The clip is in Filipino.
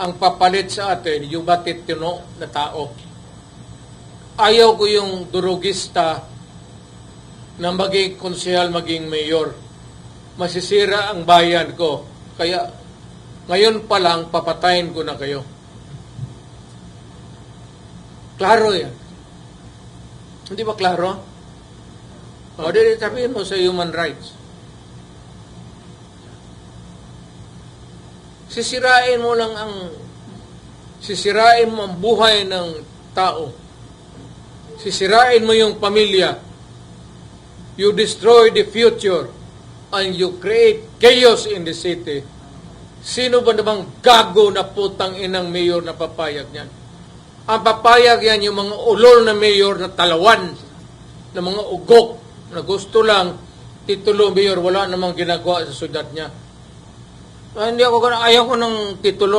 ang papalit sa atin, yung matitino na tao. Ayaw ko yung durugista na maging konsehal, maging mayor. Masisira ang bayan ko. Kaya ngayon pa lang, papatayin ko na kayo. Klaro yan. Hindi ba klaro? O, di sabihin mo sa human rights. Sisirain mo lang ang sisirain mo ang buhay ng tao. Sisirain mo yung pamilya. You destroy the future and you create chaos in the city. Sino ba namang gago na putang inang mayor na papayag niyan? Ang papayag yan yung mga ulol na mayor na talawan, na mga ugok, na gusto lang titulo mayor, wala namang ginagawa sa syudad niya. Ah, hindi ako ganun, ayaw ko ng titulo.